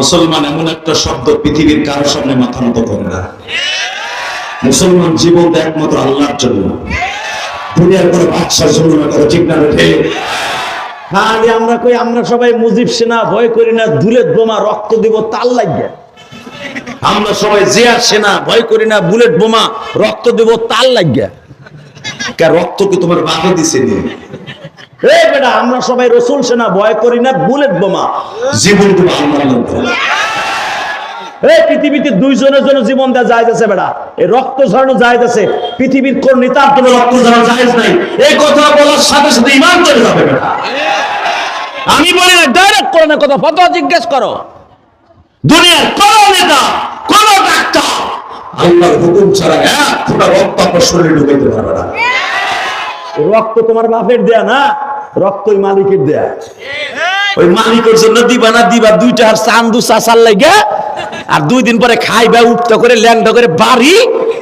মুসলমান এমন একটা শব্দ পৃথিবীর কারও সামনে মাথা মতো করে না। মুসলমান জীবন একমাত্র আল্লাহর জন্য। দুনিয়ার কোনো বাদশার জন্য না করে ঠিক না রে খালি আমরা কই আমরা সবাই মুজিব সেনা ভয় করি না দুলেট বোমা রক্ত দিব তার লাগে আমরা সবাই জিয়া সেনা ভয় করি না বুলেট বোমা রক্ত দিব তার লাগে কে রক্ত কি তোমার বাপে দিছে নি? এই বেটা আমরা সবাই রসুল সেনা ভয় করি না বুলেট বোমা। জীবন এই পৃথিবীতে দুইজনের জন্য জীবন দেওয়া যায় যাচ্ছে বেটা। এই রক্ত ঝরানো যায় যাচ্ছে পৃথিবীর কোন নেতার জন্য রক্ত ঝরানো জায়েজ নাই? এই কথা বলার সাথে সাথে ইমান চলে যাবে বেটা। আমি বলি না ডাইরেক্ট কোরআনের কথা ফতোয়া জিজ্ঞেস করো। দুনিয়ার কোন নেতা কোন ডাক্তার আল্লাহর হুকুম ছাড়া এক ফোঁটা রক্ত আপনার শরীরে ঢুকাইতে পারবে না। রক্ত তোমার বাপের দেয়া না। রক্ত ওই মালিকের দেয়া ওই মালিকের জন্য দিবা না দিবা দুইটা আর চান্দু চাচার লাগে। আর দুই দিন পরে খাইবা উঠতে করে ল্যাংটা করে বাড়ি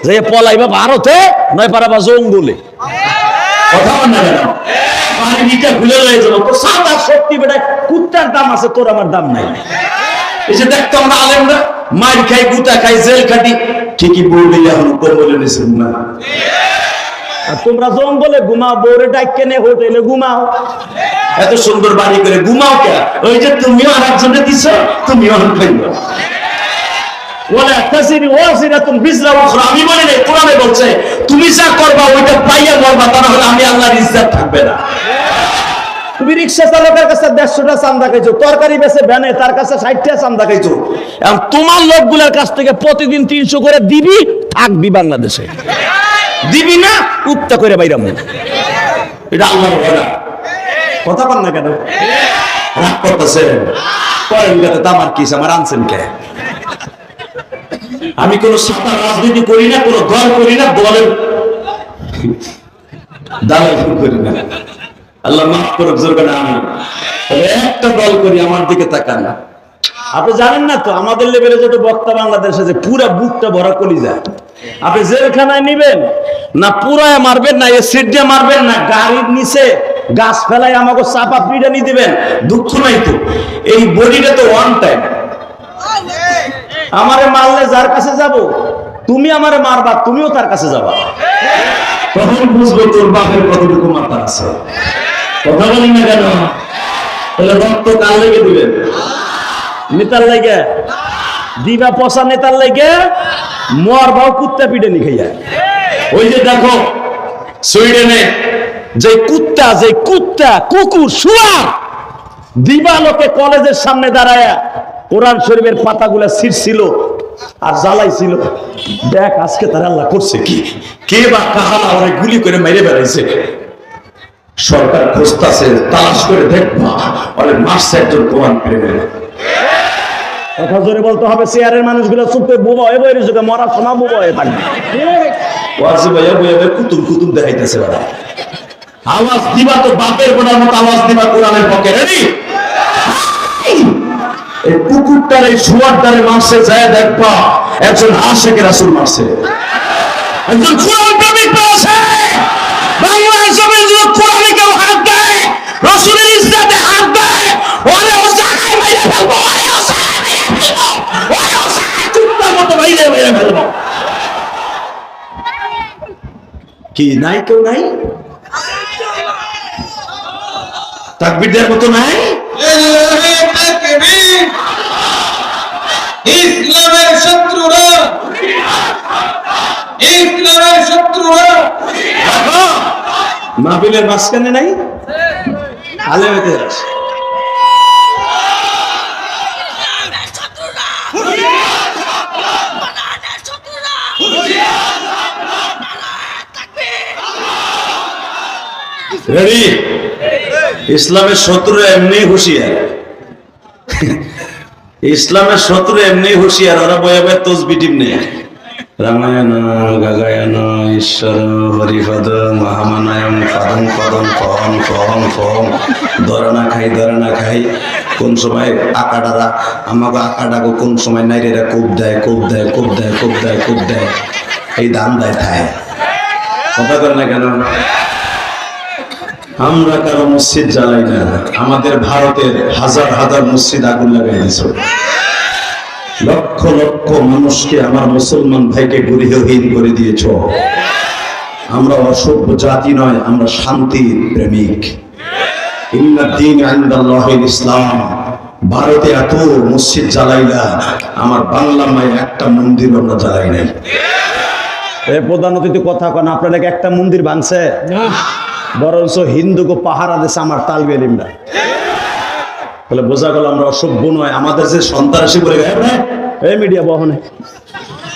যে পলাইবা ভারতে নয় পারাবা জঙ্গলে। কথা বল না কেন? বাড়িটা ভুলে রয়ে যাব। তো সাদা সত্যি বেটা কুত্তার দাম আছে তোর আমার দাম নাই। এই যে দেখতো আমরা আলেমরা মার খাই গুতা খাই জেল খাটি ঠিকই বললে এখন কম্বলে নিছে না। তোমরা জঙ্গলে ঘুমাও বউরে ডাইকে নে হোটেলে ঘুমাও। এত সুন্দর বাড়ি করে ঘুমাও কে? ওই যে তুমিও আর একজনে দিছ তুমিও আর খাইবা আমি বলি কোরআনে বলছে তুমি যা করবা ওইটা পাইয়া মরবা তা না হলে আমি আল্লাহর ইজ্জত থাকবে না। তুমি রিক্সা চালকের কাছে দেড়শোটা চান্দা খাইছো তরকারি বেছে ভ্যানে তার কাছে ষাটটা চান্দা খাইছো। এখন তোমার লোকগুলোর কাছ থেকে প্রতিদিন তিনশো করে দিবি থাকবি বাংলাদেশে। দিবি না, উত্তা করে বাইরাম। এটা আল্লাহর ভয় কথা বল না কেন? রাগ করতেছে। করেন গেতে তামার কিস, আমার আনছেন কে? আমি কোন সাঁতার রাজনীতি করি না, কোন দল করি না দলের দালাল করি না। আল্লাহ মাফ করুক জোরবে না আমি একটা দল করি, আমার দিকে তাকান আপনি জানেন না তো, আমাদের লেভেলে যত বক্তা বাংলাদেশে যে পুরা বুকটা ভরা কলি যায় আপনি জেলখানায় নিবেন, না পুরায় মারবেন, না এ সিট দিয়ে মারবেন, না গাড়ির নিচে গাছ ফেলাই আমাকে চাপা পিটানি দিবেন, দুঃখ নাই তো। এই বডিটা তো ওয়ান টাইম আমারে মারলে যার কাছে যাব? তুমি আমারে মারবা, তুমিও তার কাছে যাবা। তখন বুঝব তোর বাপের কতটুকু মাথা আছে। কথা বলি না কেন? তাহলে রক্ত কাল লেগে দিবেন? নেতার লাগে? দিবা পচা নেতার লাগে? মর বাও কুত্তা পিটে নি ওই যে দেখো, সুইডেনে যে কুত্তা যে কুত্তা, কুকুর শুয়া দিবালোকে কলেজের সামনে দাঁড়ায়া কোরআন শরীফের পাতাগুলা ছিঁড়ছিল আর জ্বালাইছিল। দেখ, আজকে তারা আল্লাহ করছে কি? কে বা কাহা ওরা গুলি করে মেরে বেড়াইছে সরকার খুঁজতেছে, তালাশ করে দেখবা, বলে মারছে একজন প্রমাণ পেয়ে কথা জোরে বলতে হবে, চেয়ারের মানুষগুলো চুপে বোবা রয়েছে মরার সময় বোবা থাকবে। ওয়াজি ভাইয়া দেখাইতেছে বেড়া আওয়াজ দিবা তো বাপের মতো আওয়াজ দিবা কোরআনের পক্ষে, রেডি? এই কুকুরটার, এই শুয়ারটারে মারছে, যায় দেখবা, একজন আশেকে রাসুল মারছে। একজন কোরআন প্রেমিক পেয়েছে বাংলাদেশ জমিন যদি কোরআনে কেউ হাত দেয় রসুলের ইসলামে হাত দেয় ওরে ও জায়গায় মেরে ফেলব ওরে ও জায়গায় মেরে ফেলব ওরে ও জায়গায় কুত্তার মতো মেরে মেরে ফেলব কি নাই কেউ নাই? তাকবির দেওয়ার মতো নাই? ইসলামের শত্রুরা ইসলামের শত্রুরা। মাহফিলের মাঝখানে নাই? আলে হতে রেডি ইসলামের শত্রু এমনি হুঁশিয়ার। ইসলামের শত্রু এমনি হুঁশিয়ার, ওরা বয়ে বয়ে তসবি টিপনে রামায়ণ, গাগায়ন, ঈশ্বর, হরিপদ মহামানায়ম পদম পদম ফহম ফহম ফহম ধরে না খাই ধরে না খাই। কোন সময় আকাডারা, আমাকে আকাডাকে কোন সময় নাইরেরা কোপ দেয় কোপ দেয় কোপ দেয় কোপ দেয় এই দান দেয় থায়। কথা করে না কেন? আমরা কারও মসজিদ জ্বালাই না। আমাদের ভারতের হাজার হাজার মসজিদ আগুন লাগাই দিয়েছে। লক্ষ লক্ষ মানুষকে আমার মুসলমান ভাইকে গৃহহীন করে দিয়েছ। আমরা অসভ্য জাতি নয় আমরা শান্তির প্রেমিক। ইসলাম। ভারতে এত মসজিদ জ্বালাইলা আমার বাংলা মায়ের একটা মন্দির আমরা জ্বালাই নাই। প্রধান অতিথি কথা কন আপনারা একটা মন্দির ভাঙছে? বরঞ্চ হিন্দুকে পাহারা দিছে আমার তালবে এলিমরা তাহলে বোঝা গেল আমরা অসভ্য নয়, আমাদের যে সন্ত্রাসী বলে এই মিডিয়া বহনে।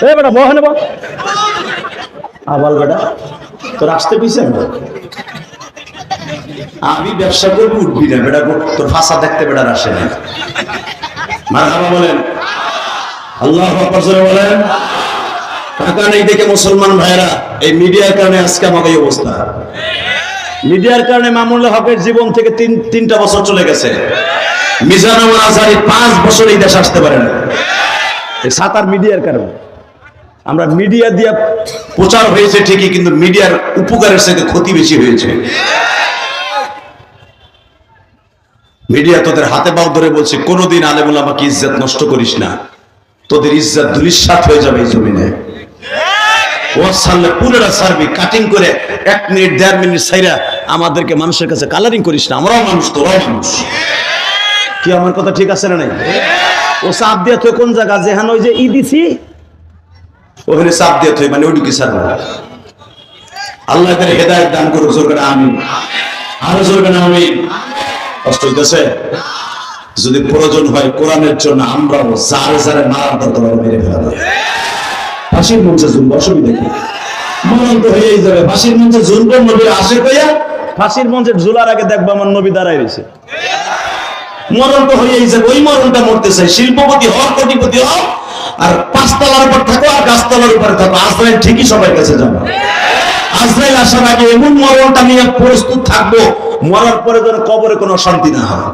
এ বেটা, বহনে বহ আবাল বেটা, তোর আসতে পিছে আমি ব্যবসা করব, উঠবি না বেটা তোর ভাষা দেখতে বেটার আসে না। মারহাবা বলেন। আল্লাহ বলেন। টাকা নেই দেখে মুসলমান ভাইরা এই মিডিয়ার কারণে আজকে আমাকে এই অবস্থা। মিডিয়ার কারণে মামুনুল হকের জীবন থেকে তিন তিনটা বছর চলে গেছে। মিজানুর আজহারি পাঁচ বছর এই দেশে আসতে পারে না। সাতার মিডিয়ার কারণে। আমরা মিডিয়া দিয়ে প্রচার হয়েছে ঠিকই, কিন্তু মিডিয়ার উপকারের সাথে ক্ষতি বেশি হয়েছে। মিডিয়া তোদের হাতে পাও ধরে বলছে, কোনোদিন আলেমুল আমাকে ইজ্জত নষ্ট করিস না। তোদের ইজ্জত দুলিশাত হয়ে যাবে এই জমিনে। কাটিং করে এক মিনিট, দেড় মিনিট আমাদেরকে মানুষের কাছে কালারিং করিস না, আমরাও মানুষ তোরাও মানুষ। কি, আমার কথা ঠিক আছে না নাই? ও দিয়া তুই কোন জায়গা? যেহান ওই যে ওখানে চাপ দিয়ে থই মানে ওইটুকু সারবো আল্লাহ হেদায়ত দান করুক আমি আরও আমি কষ্ট হইতেছে? যদি প্রয়োজন হয় কোরআনের জন্য, আমরাও মারার দরকার মেরে ফেলা। ফাঁসির মঞ্চে জুলব অসুবিধা কি? মরণ তো হয়েই যাবে। ফাঁসির মঞ্চে জুলব নবীর আসে কইয়া ফাঁসির মঞ্চের ঝুলার আগে দেখব আমার নবী দাঁড়াই রয়েছে। মরণ তো হয়েই যাবে, ওই মরণটা মরতে চাই। শিল্পপতি হও, কোটিপতি হও, আর পাঁচতলার উপর থাকো, আর গাছতলার উপরে থাকো। আজরাইল ঠিকই সবার কাছে যাব। আজরাইল আসার আগে এমন মরণটা নিয়ে প্রস্তুত থাকব, মরার পরে যেন কবরে কোনো শান্তি না হয়।